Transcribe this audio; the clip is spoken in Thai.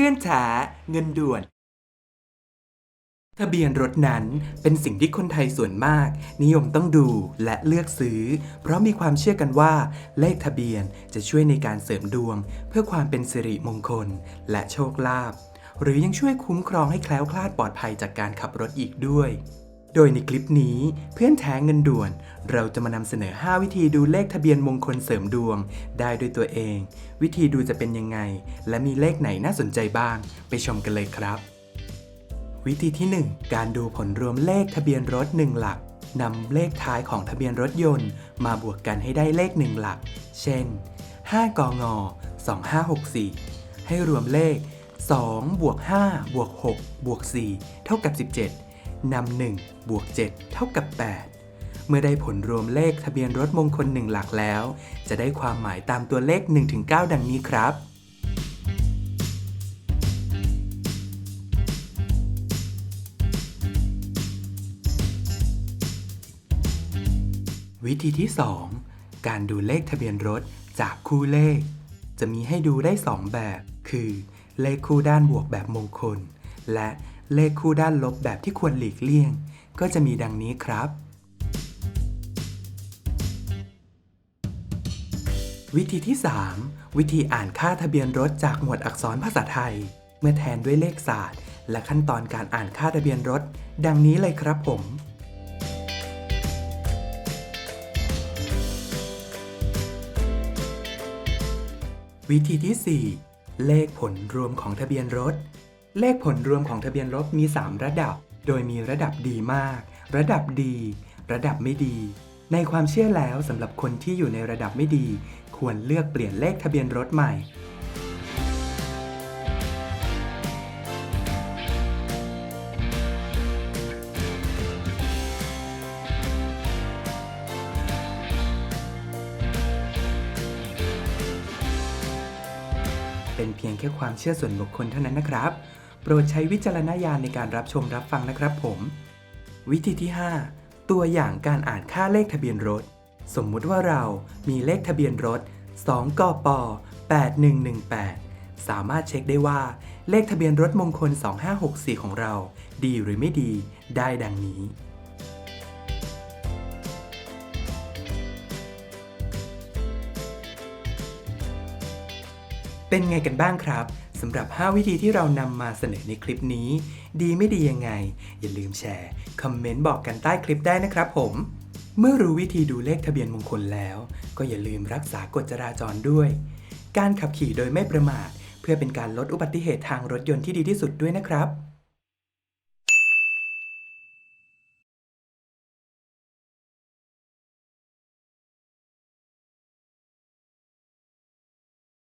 พื่อนแท้เงินด่วน ทะเบียนรถนั้นเป็นสิ่งที่คนไทยส่วนมาก นิยมต้องดูและเลือกซื้อ เพราะมีความเชื่อกันว่า เลขทะเบียนจะช่วยในการเสริมดวง เพื่อความเป็นสิริมงคล และโชคลาภหรือยังช่วยคุ้มครองให้แคล้วคลาดปลอดภัยจากการขับรถอีกด้วย โดยในคลิปนี้เพื่อนแท้เงินด่วน เราจะมานำเสนอ 5 วิธีดูเลขทะเบียนมงคลเสริมดวง ได้ด้วยตัวเอง วิธีดูจะเป็นยังไง และมีเลขไหนน่าสนใจบ้าง ไปชมกันเลยครับ วิธีที่ 1 การดูผลรวมเลขทะเบียนรถ 1 หลักนำเลขท้ายของทะเบียนรถยนต์ มาบวกกันให้ได้เลข1หลัก เช่น 5 กง 2564 ให้รวมเลข 2 บวก 5 บวก 6 บวก 4 เท่ากับ 17 นำ1บวก7 เท่ากับ 8 เมื่อได้ผลรวมเลขทะเบียนรถมงคล1หลักแล้ว จะได้ความหมายตามตัวเลข 1-9 ดังนี้ครับวิธีที่ 2 การดูเลขทะเบียนรถจากคู่เลข จะมีให้ดูได้ 2 แบบ คือ เลขคู่ด้านบวกแบบมงคล และ เลขคู่ด้านลบแบบที่ควรหลีกเลี่ยง ก็จะมีดังนี้ครับ วิธีที่ 3 วิธีอ่านค่าทะเบียนรถจากหมวดอักษรภาษาไทย เมื่อแทนด้วยเลขศาสตร์ และขั้นตอนการอ่านค่าทะเบียนรถ ดังนี้เลยครับผมวิธีที่ 4 เลขผลรวมของทะเบียนรถ เลขผลรวมของทะเบียนรถมี 3 ระดับ โดยมีระดับดีมาก ระดับดี ระดับไม่ดี ในความเชื่อแล้วสำหรับคนที่อยู่ในระดับไม่ดี ควรเลือกเปลี่ยนเลขทะเบียนรถใหม่ เป็นเพียงแค่ความเชื่อส่วนบุคคลเท่านั้นนะครับ โปรดใช้วิจารณญาณในการรับชมรับฟังนะครับผม วิธีที่ 5 ตัวอย่างการอ่านค่าเลขทะเบียนรถ สมมุติว่าเรามีเลขทะเบียนรถ 2กป8118 สามารถเช็คได้ว่า เลขทะเบียนรถมงคล 2564 ของเรา ดีหรือไม่ดี ได้ดังนี้เป็นไงกันบ้างครับ สำหรับ 5 วิธีที่เรานำมาเสนอในคลิปนี้ ดีไม่ดียังไง อย่าลืมแชร์ คอมเมนต์บอกกันใต้คลิปได้นะครับผม เมื่อรู้วิธีดูเลขทะเบียนมงคลแล้ว ก็อย่าลืมรักษากฎจราจรด้วย การขับขี่โดยไม่ประมาท เพื่อเป็นการลดอุบัติเหตุทางรถยนต์ที่ดีที่สุดด้วยนะครับ